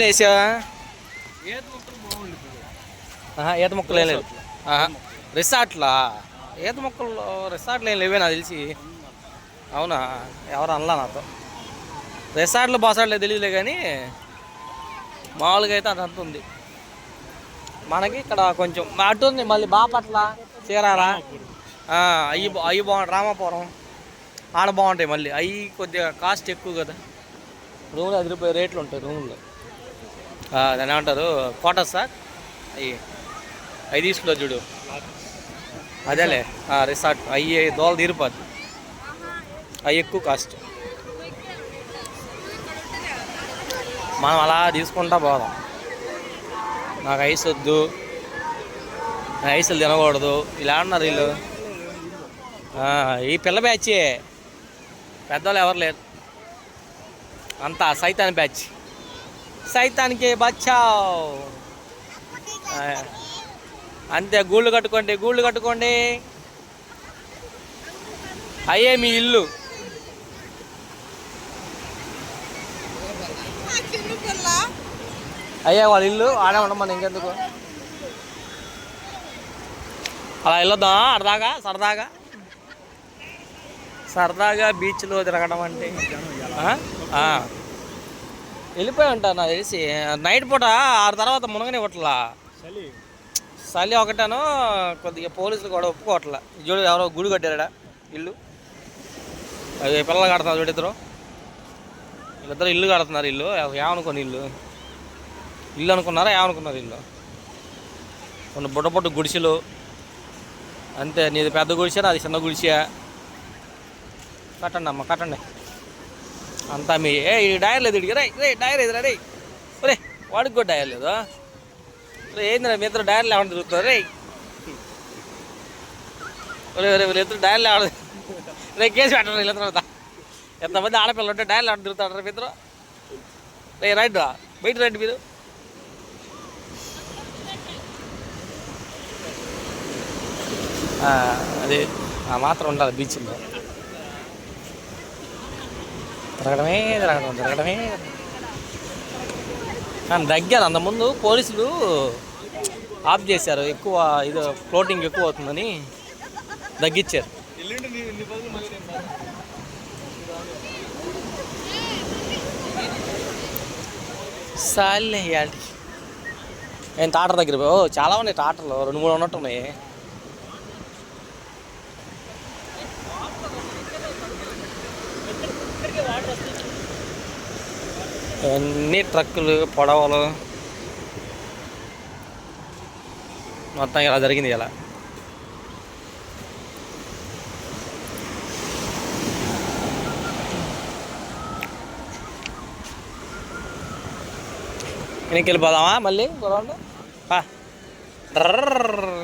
వేసావా? మొక్కలు ఆహా, ఈత మొక్కలు ఏం లేదు రిసార్ట్లా? ఈత మొక్కలు రిసార్ట్లు ఏం లేవే నాకు తెలిసి. అవునా? ఎవరు అనలా నాతో. రిసార్ట్లు బాసార్ట్లే తెలియదులే కానీ మామూలుగా అయితే అదంతా ఉంది. మనకి ఇక్కడ కొంచెం అటు ఉంది మళ్ళీ బాపట్ల చీరారా అవి అయ్యి బాగుంటాయి రామాపురం. ఆడ బాగుంటాయి మళ్ళీ. అవి కొద్దిగా కాస్ట్ ఎక్కువ కదా. రూమ్లో అది రూపాయి రేట్లు ఉంటాయి రూమ్లో దాని ఏమంటారు? క్వార్టర్స్ సార్ అయ్యి అవి తీసుకున్నా చూడు. అదేలే. రిసార్ట్ అయ్యి దోల తీరిపోద్ది. అవి ఎక్కువ కాస్ట్ మనం అలా తీసుకుంటా పోదాం. నాకు ఐస్ వద్దు. నాకు ఐసులు తినకూడదు. ఇలా అన్నారు వీళ్ళు. ఈ పిల్ల బ్యాచే. పెద్దవాళ్ళు ఎవరు లేరు. అంతా సైతాన్ బ్యాచ్. సైతానికి బచ్చావ్ అంతే గూళ్ళు కట్టుకోండి గూళ్ళు కట్టుకోండి. అయ్యే మీ ఇల్లు. అయ్యా వాళ్ళ ఇల్లు ఆడే ఉండమని ఇంకెందుకు? అలా వెళ్ళొద్దా? అరదాగా సరదాగా? సరదాగా బీచ్లో తిరగడం అంటే. వెళ్ళిపోయి ఉంటాను నాకు తెలిసి. నైట్ పూట ఆరు తర్వాత మునగనివ్వట్లా చలి చలి ఒకటాను కొద్దిగా పోలీసులు కూడా ఒప్పుకోవట్లా. చూడు ఎవరో గుడి కట్టారా ఇల్లు. అది పిల్లలు కడుతున్నారు చూడిద్దరు వీళ్ళిద్దరు ఇల్లు కడుతున్నారు ఇల్లు ఏమనుకోని ఇల్లు. ఇల్లు అనుకున్నారా ఏమనుకున్నారు ఇల్లు. కొన్ని బుడ్డ బుడ్డ గుడిసెలు. అంతే నీది పెద్ద గుడిసే అది చిన్న గుడిసే కట్టండి అమ్మ కట్టండి. అంతా మీ ఏ ఈ డైర్ లేదు ఇడికి. రై రే డైర్ ఎదురా రే. రే వాడికి కూడా డైర్ లేదు? రే ఏంది మీ ఇద్దరు డయర్లు ఏమన్నా తిరుగుతారు రే. ఒరే రే వీళ్ళిద్దరు డైర్లు ఏమన్నా రే కేసు పెట్టరు వీళ్ళిద్దరు తర్వాత? ఎంతమంది ఆడపిల్లలు ఉంటే డయర్లు ఏమన్నా తిరుగుతారు రా ఇద్దరు? రే రైట్ రా. బయట రండి మీరు. అది మాత్రం ఉండాలి బీచ్లో. తిరగడమే తిరగడం తిరగడమే. కానీ దగ్గర అంతకుముందు పోలీసులు ఆఫ్ చేశారు ఎక్కువ ఇది ఫ్లోటింగ్ ఎక్కువ అవుతుందని తగ్గించారు. ఎల్లుండి నీ నేను టాటర్ దగ్గర పోయి- ఓ చాలా ఉన్నాయి టాటర్లు రెండు మూడు ఉన్నట్టు అన్ని ట్రక్కులు పొడవలు మొత్తం ఇలా జరిగింది ఇలా వెనక్కి వెళ్ళిపోదామా మళ్ళీ ఇంకో రౌండ్ పా. డ్రర్రర్రర్